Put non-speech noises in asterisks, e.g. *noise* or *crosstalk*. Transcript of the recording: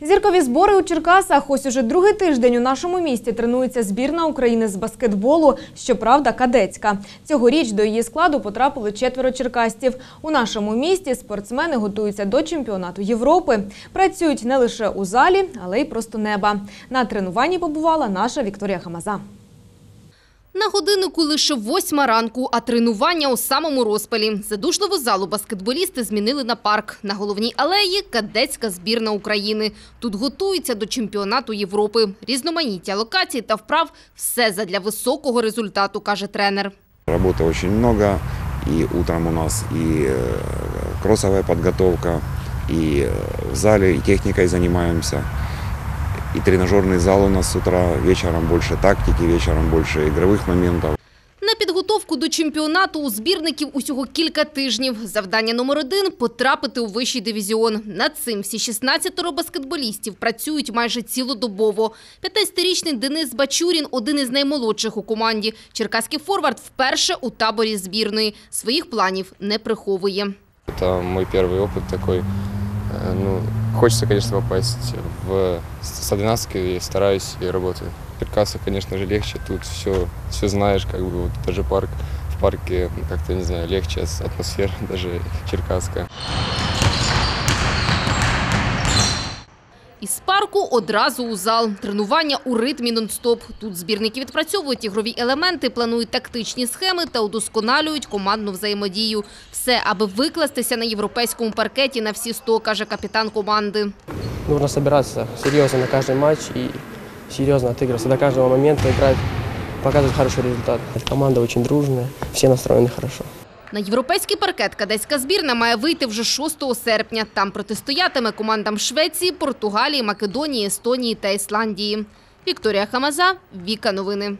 Зіркові збори у Черкасах. Ось уже другий тиждень у нашому місті тренується збірна України з баскетболу, щоправда, кадетська. Цьогоріч до її складу потрапили четверо черкастів. У нашому місті спортсмени готуються до чемпіонату Європи. Працюють не лише у залі, але й просто неба. На тренуванні побувала наша Вікторія Хамаза. На годиннику лише восьма ранку, а тренування у самому розпалі. Задушливу залу баскетболісти змінили на парк. На головній алеї – кадетська збірна України. Тут готуються до чемпіонату Європи. Різноманіття локацій та вправ – все задля високого результату, каже тренер. Работы очень много, и утром у нас и э, кроссовая подготовка, и э, в зале, и техникой занимаемся, и тренажерный зал у нас с утра, вечером больше тактики, вечером больше игровых моментов. На підготовку до чемпіонату у збірників усього кілька тижнів. Завдання номер один – потрапити у вищий дивізіон. Над цим всі 16 баскетболістів працюють майже цілодобово. 15-річний Денис Бачурін – один із наймолодших у команді. Черкаський форвард вперше у таборі збірної. Своїх планів не приховує. Это мой первый опыт такой. Э, Ну, хочется, конечно, попасть в с 12 и стараюсь и работаю. В Черкасах, конечно же, легче. Тут все, все знаешь, как бы вот даже парк. В парке как-то, не знаю, легче, атмосфера *laughs* даже черкасская. Із парку одразу у зал. Тренування у ритмі нон-стоп. Тут збірники відпрацьовують ігрові елементи, планують тактичні схеми та удосконалюють командну взаємодію. Все, аби викластися на європейському паркеті на всі сто, каже капітан команди. Нужно собираться серьезно на каждый матч и серьезно отыгрываться до каждого момента, играть, показывать хороший результат. Команда очень дружная, все настроены хорошо. На європейський паркет кадетська збірна має вийти вже 6 серпня. Там протистоятиме командам Швеції, Португалії, Македонії, Естонії та Ісландії. Вікторія Хамаза, Віка Новини.